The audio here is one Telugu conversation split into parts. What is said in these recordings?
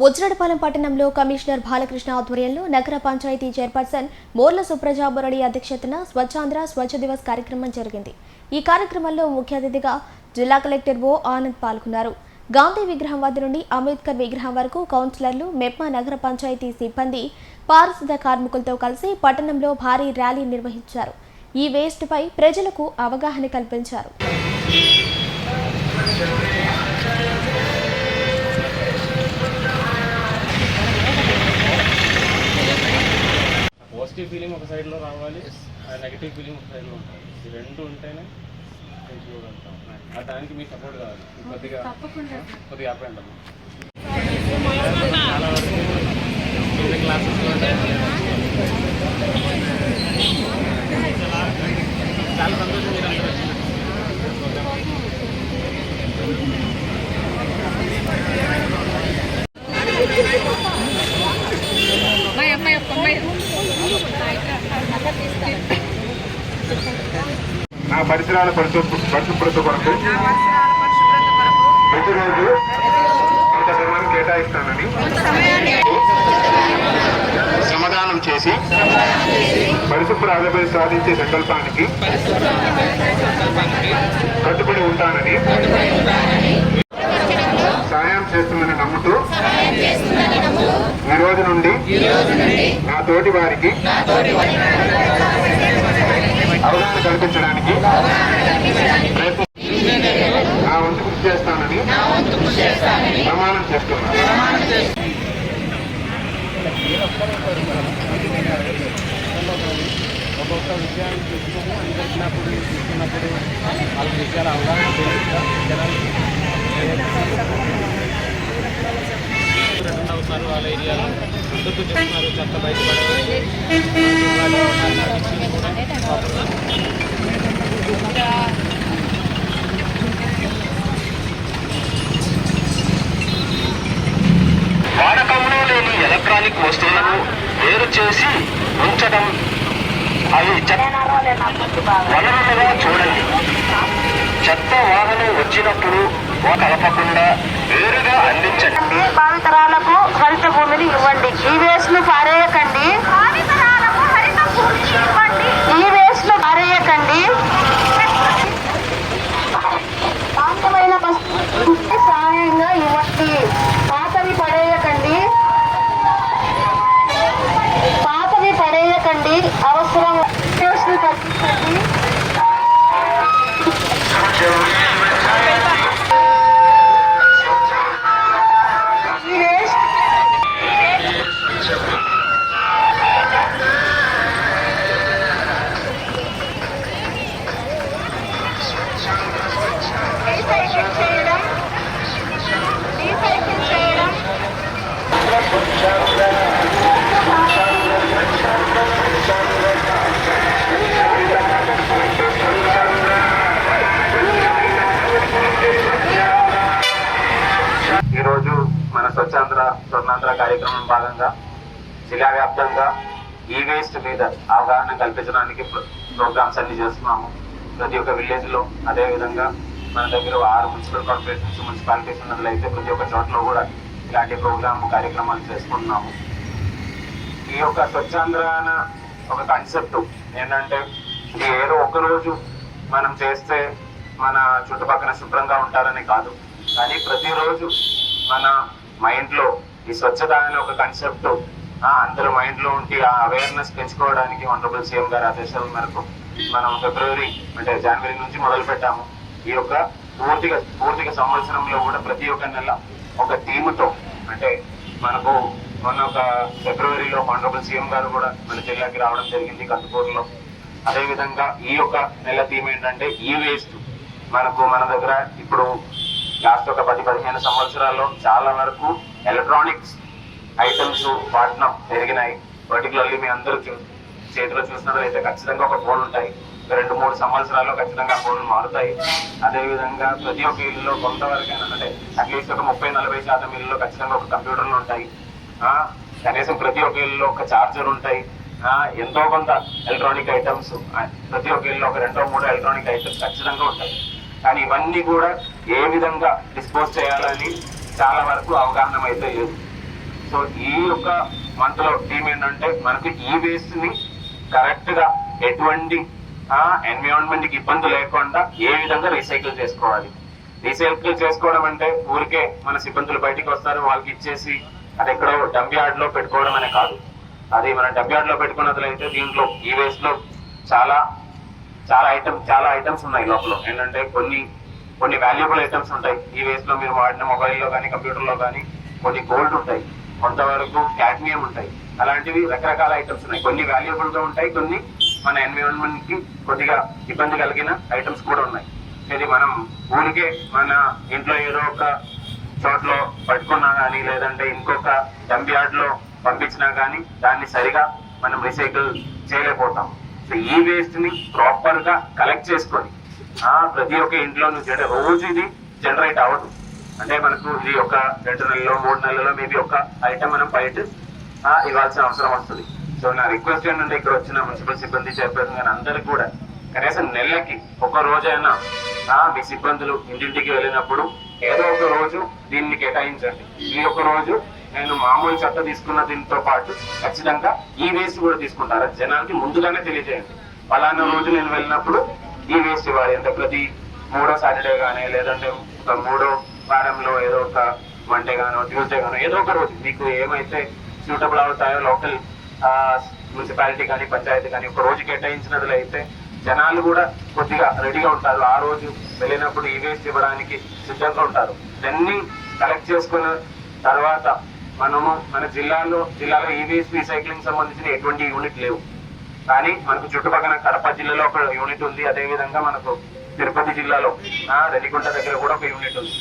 బుజ్రడపాలెం పట్టణంలో కమిషనర్ బాలకృష్ణ ఆధ్వర్యంలో నగర పంచాయతీ చైర్పర్సన్ మోర్ల సుప్రజా మురళి అధ్యక్షతన స్వచ్ఛాంధ్ర స్వచ్ఛ దివస్ కార్యక్రమం జరిగింది. ఈ కార్యక్రమంలో ముఖ్య అతిథిగా జిల్లా కలెక్టర్ ఓ ఆనంద్ పాల్గొన్నారు. గాంధీ విగ్రహం వద్ద నుండి అంబేద్కర్ విగ్రహం వరకు కౌన్సిలర్లు మెప్మా నగర పంచాయతీ సిబ్బంది పారిశుద్ధ కార్మికులతో కలిసి పట్టణంలో భారీ ర్యాలీ నిర్వహించారు. ఈ వేస్ట్పై ప్రజలకు అవగాహన కల్పించారు. పాజిటివ్ ఫీలింగ్ ఒక సైడ్లో రావాలి. ఆ నెగిటివ్ ఫీలింగ్ ఒక సైడ్లో ఉండాలి. ఈ రెండు ఉంటేనే ఆ దానికి మీ సపోర్ట్ కావాలి. కొద్దిగా కొద్దిగా అంటాము చాలా వరకు కింద క్లాసెస్లో చాలా సంతోషం మీరు అందరూ వచ్చినందుకు. నా పరిసరాల పరిశుభ్ర పరిశుభ్రత కొరకు ప్రతిరోజు కొంత సమయం కేటాయిస్తానని శ్రమదానం చేసి పరిశుభ్ర ఆంధ్రప్రదేశ్ సాధించే సంకల్పానికి కట్టుబడి ఉంటానని సాయం చేస్తుందని నమ్ముతూ రోజు నుండి నా తోటి వారికి అవగాహన కల్పించడానికి నా వంతు కృషి చేస్తానని ప్రమాణం చేస్తున్నాను. ఒక్కొక్క విషయాన్ని చూసుకొని అందరినప్పుడు చూసుకున్నప్పుడు వాళ్ళ విషయాలు అవగాహన తెలుస్తా జనాలు అవుతున్నారు వాళ్ళ ఏరియాలో అందరితో చెప్తున్నారు చెత్త బయటపడాలి వాడకంలో లేని ఎలక్ట్రానిక్ వస్తువులను వేరు చేసి ఉంచడం. అవి చెత్త వనరులుగా చూడండి. చెత్త వాహనం వచ్చినప్పుడు కలపకుండా వేరుగా అందించండి. ఈ వేస్ట్ పారేయకండి. స్వతంత్ర స్వర్ణాంధ్ర కార్యక్రమం భాగంగా జిల్లా వ్యాప్తంగా ఈ వేస్ట్ మీద అవగాహన కల్పించడానికి ప్రోగ్రామ్స్ అన్ని చేస్తున్నాము. ప్రతి ఒక్క విలేజ్లో అదేవిధంగా మన దగ్గర ఆరు మున్సిపల్ కార్పొరేషన్స్ మున్సిపాలిటీస్ ఉన్నట్లయితే ప్రతి ఒక్క చోట్ల కూడా ఇలాంటి ప్రోగ్రామ్ కార్యక్రమాలు చేసుకుంటున్నాము ఈ యొక్క స్వచ్ఛాంధ్రాన ఒక కాన్సెప్ట్ ఏంటంటే ఇది ఏదో ఒక్కరోజు రోజు మనం చేస్తే మన చుట్టుపక్కల శుభ్రంగా ఉంటారని కాదు. కానీ ప్రతిరోజు మన మైండ్లో ఈ స్వచ్ఛత అనే ఒక కాన్సెప్ట్ అందరి మైండ్లో ఉంటే ఆ అవేర్నెస్ పెంచుకోవడానికి ఆనరబుల్ సీఎం గారి ఆదేశాల మేరకు మనం ఫిబ్రవరి అంటే జనవరి నుంచి మొదలు పెట్టాము ఈ యొక్క పూర్తిగా పూర్తిగా సంవత్సరంలో కూడా ప్రతి ఒక్క నెల ఒక థీమ్తో అంటే మనకు మొన్న ఒక ఫిబ్రవరిలో ఆనరబుల్ సీఎం గారు కూడా మన జిల్లాకి రావడం జరిగింది కందుకూరులో. అదేవిధంగా ఈ యొక్క నెల థీమ్ ఏంటంటే ఈ వేస్ట్ మనకు మన దగ్గర ఇప్పుడు లాస్ట్ ఒక పది పదిహేను సంవత్సరాల్లో చాలా వరకు ఎలక్ట్రానిక్స్ ఐటమ్స్ వాడటం పెరిగినాయి. పర్టికులర్లీ మీ అందరూ చూ- చేతిలో చూసినట్లయితే ఖచ్చితంగా ఒక ఫోన్ ఉంటాయి. రెండు మూడు సంవత్సరాల్లో ఖచ్చితంగా ఫోన్లు మారుతాయి. అదేవిధంగా ప్రతి ఒక్క ఇల్లులో కొంతవరకు అంటే అట్లీస్ట్ ఒక ముప్పై నలభై శాతం ఇల్లులో ఖచ్చితంగా ఒక కంప్యూటర్లు ఉంటాయి. కనీసం ప్రతి ఒక్క ఇల్లులో ఒక చార్జర్ ఉంటాయి. ఎంతో కొంత ఎలక్ట్రానిక్ ఐటమ్స్ ప్రతి ఒక్క ఇల్లు ఒక రెండో మూడో ఎలక్ట్రానిక్ ఐటమ్స్ ఖచ్చితంగా ఉంటాయి. కానీ ఇవన్నీ కూడా ఏ విధంగా డిస్పోజ్ చేయాలని చాలా వరకు అవగాహన అయితే లేదు. సో ఈ యొక్క మంత్లో థీమ్ ఏంటంటే మనకి ఈ వేస్ట్ని కరెక్ట్గా ఎటువంటి ఎన్విరాన్మెంట్కి ఇబ్బంది లేకుండా ఏ విధంగా రీసైకిల్ చేసుకోవాలి. రీసైకిల్ చేసుకోవడం అంటే ఊరికే మన సిబ్బందులు బయటికి వస్తారు వాళ్ళకి ఇచ్చేసి అది ఎక్కడో డంప్ యార్డ్లో పెట్టుకోవడం అనే కాదు. అది మన డంప్ యార్డ్లో పెట్టుకున్నట్లయితే దీంట్లో ఈ వేస్ట్లో చాలా చాలా ఐటమ్స్ చాలా ఐటమ్స్ ఉన్నాయి లోపల. ఏంటంటే కొన్ని కొన్ని వాల్యుబుల్ ఐటమ్స్ ఉంటాయి. ఈ వేస్ట్లో మీరు వాడిన మొబైల్లో కానీ కంప్యూటర్లో కానీ కొన్ని గోల్డ్ ఉంటాయి. కొంతవరకు క్యాడ్మియం ఉంటాయి. అలాంటివి రకరకాల ఐటమ్స్ ఉన్నాయి. కొన్ని వాల్యుబుల్గా ఉంటాయి కొన్ని మన ఎన్విరాన్మెంట్కి కొద్దిగా ఇబ్బంది కలిగిన ఐటమ్స్ కూడా ఉన్నాయి. ఇది మనం ఊరికే మన ఇంట్లో ఏదో ఒక చోట్ల పట్టుకున్నా కానీ లేదంటే ఇంకొక డంప్లో పంపించినా కానీ దాన్ని సరిగా మనం రీసైకిల్ చేయలేకపోతాం. ఈ వేస్ట్ని ప్రాపర్గా కలెక్ట్ చేసుకొని ఆ ప్రతి ఒక్క ఇంట్లో నుంచి అంటే రోజు ఇది జనరేట్ అవ్వదు. అంటే మనకు ఇది ఒక రెండు నెలలో మూడు నెలలో మేబీ ఒక ఐటమ్ మనం బయట ఆ, ఇవ్వాల్సిన అవసరం వస్తుంది. సో నా రిక్వెస్ట్ ఏంటంటే ఇక్కడ వచ్చిన మున్సిపల్ సిబ్బంది చైర్పర్సన్ కానీ అందరు కూడా కనీసం నెలకి ఒక రోజైనా ఆ, మీ సిబ్బందులు ఇంటింటికి వెళ్ళినప్పుడు ఏదో ఒక రోజు దీన్ని కేటాయించండి. ఈ ఒక రోజు నేను మామూలు చెత్త తీసుకున్న దీనితో పాటు ఖచ్చితంగా ఈ వేస్ట్ కూడా తీసుకుంటారు. జనానికి ముందుగానే తెలియజేయండి. పలానా రోజు నేను వెళ్ళినప్పుడు ఈ వేస్ట్ ఇవ్వాలి. అంటే ప్రతి మూడో సాటర్డే కానీ లేదంటే ఒక మూడో వారంలో ఏదో ఒక మండే గానో ట్యూస్డే గానో ఏదో ఒక రోజు మీకు ఏమైతే సూటబుల్ అవుతాయో లోకల్ మున్సిపాలిటీ కానీ పంచాయతీ కానీ ఒక రోజు కేటాయించినట్లు అయితే జనాలు కూడా కొద్దిగా రెడీగా ఉంటారు. ఆ రోజు వెళ్ళినప్పుడు ఈ వేస్ట్ ఇవ్వడానికి సిద్ధంగా ఉంటారు. ఇవన్నీ కలెక్ట్ చేసుకున్న తర్వాత మనము మన జిల్లాలో జిల్లాలో ఈ వేస్ట్ రీసైక్లింగ్ సంబంధించిన ఎటువంటి యూనిట్ లేవు. కానీ మనకు చుట్టుపక్కల కడప జిల్లాలో ఒక యూనిట్ ఉంది. అదేవిధంగా మనకు తిరుపతి జిల్లాలో ఆ, దగ్గర కూడా ఒక యూనిట్ ఉంది.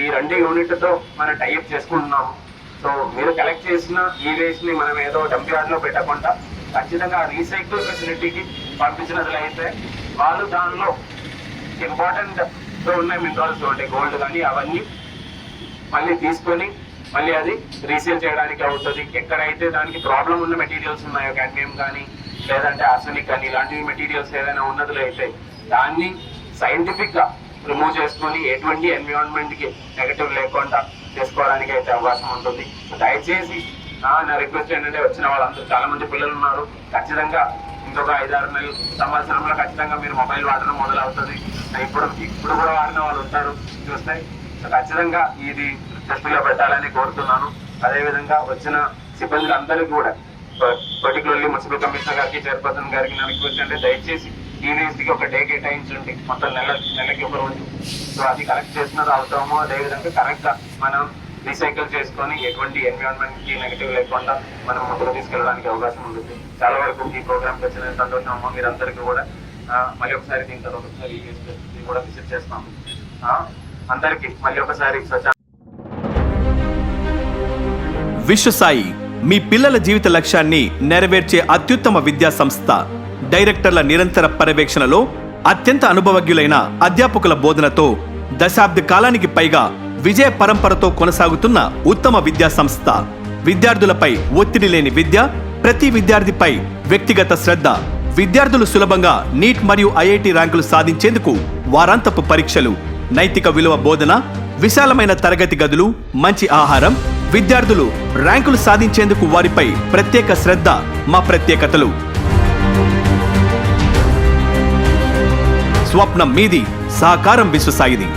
ఈ రెండు యూనిట్తో మనం టైప్ చేసుకుంటున్నాము. సో మీరు కలెక్ట్ చేసిన ఈ వేస్ట్ని మనం ఏదో డంప్ యార్డ్లో పెట్టకుండా ఖచ్చితంగా రీసైకిల్ ఫెసిలిటీకి పంపించినట్లయితే వాళ్ళు దానిలో ఇంపార్టెంట్ ఉన్న మినరల్స్ ఉంటాయి గోల్డ్ కానీ అవన్నీ మళ్ళీ తీసుకొని మళ్ళీ అది రీసేల్ చేయడానికి అవుతుంది. ఎక్కడైతే దానికి ప్రాబ్లం ఉన్న మెటీరియల్స్ ఉన్నాయో క్యాడ్మియం కానీ లేదంటే ఆర్సనిక్ కానీ ఇలాంటివి మెటీరియల్స్ ఏదైనా ఉన్నదిలో అయితే దాన్ని సైంటిఫిక్గా రిమూవ్ చేసుకొని ఎటువంటి ఎన్విరాన్మెంట్కి నెగటివ్ లేకుండా చేసుకోవడానికి అయితే అవకాశం ఉంటుంది. దయచేసి నా రిక్వెస్ట్ ఏంటంటే వచ్చిన వాళ్ళందరూ చాలా మంది పిల్లలు ఉన్నారు. ఖచ్చితంగా ఇంకొక ఐదారు నెలలు సంవత్సరంలో ఖచ్చితంగా మీరు మొబైల్ వాడడం మొదలవుతుంది. ఇప్పుడు ఇప్పుడు కూడా వాడిన వాళ్ళు ఉంటారు చూస్తే. ఖచ్చితంగా ఇది దృష్టిలో పెట్టాలని కోరుతున్నాను. అదేవిధంగా వచ్చిన సిబ్బందులు అందరికీ కూడా పర్టికులర్లీ మున్సిపల్ కమిషనర్ గారికి చైర్పర్సన్ గారికి నా రిక్వెస్ట్ అంటే దయచేసి ఈ ఒక డే కేటాయించండి. మొత్తం నెల నెలకి ఒక రోజు. సో అది కలెక్ట్ చేసినది అవుతామో అదేవిధంగా కరెక్ట్గా మనం రీసైకిల్ చేసుకొని ఎటువంటి ఎన్విరాన్మెంట్కి నెగిటివ్ లేకుండా మనం ముందుకు తీసుకెళ్ళడానికి అవకాశం ఉంటుంది. చాలా వరకు ఈ ప్రోగ్రామ్ వచ్చిన సంతోషం అమ్మ మీరందరికీ కూడా. మళ్ళీ ఒకసారి దీని తర్వాత ఒకసారి ఈ కూడా విజిట్ చేస్తాము. అందరికీ మళ్ళీ ఒకసారి స్వచ్ఛ విశ్వసాయి మీ పిల్లల జీవిత లక్ష్యాన్ని నెరవేర్చే అత్యుత్తమ విద్యా సంస్థ. డైరెక్టర్ల నిరంతర పర్యవేక్షణలో అత్యంత అనుభవజ్ఞులైన అధ్యాపకుల బోధనతో దశాబ్ద కాలానికి పైగా విజయ పరంపరతో కొనసాగుతున్న ఉత్తమ విద్యా సంస్థ. విద్యార్థులపై ఒత్తిడి లేని విద్య ప్రతి విద్యార్థిపై వ్యక్తిగత శ్రద్ధ విద్యార్థులు సులభంగా నీట్ మరియు ఐఐటి ర్యాంకులు సాధించేందుకు వారాంతపు పరీక్షలు నైతిక విలువ బోధన విశాలమైన తరగతి గదులు మంచి ఆహారం విద్యార్థులు ర్యాంకులు సాధించేందుకు వారిపై ప్రత్యేక శ్రద్ధ మా ప్రత్యేకతలు. స్వప్నం మీది సహకారం విశ్వసాయిది.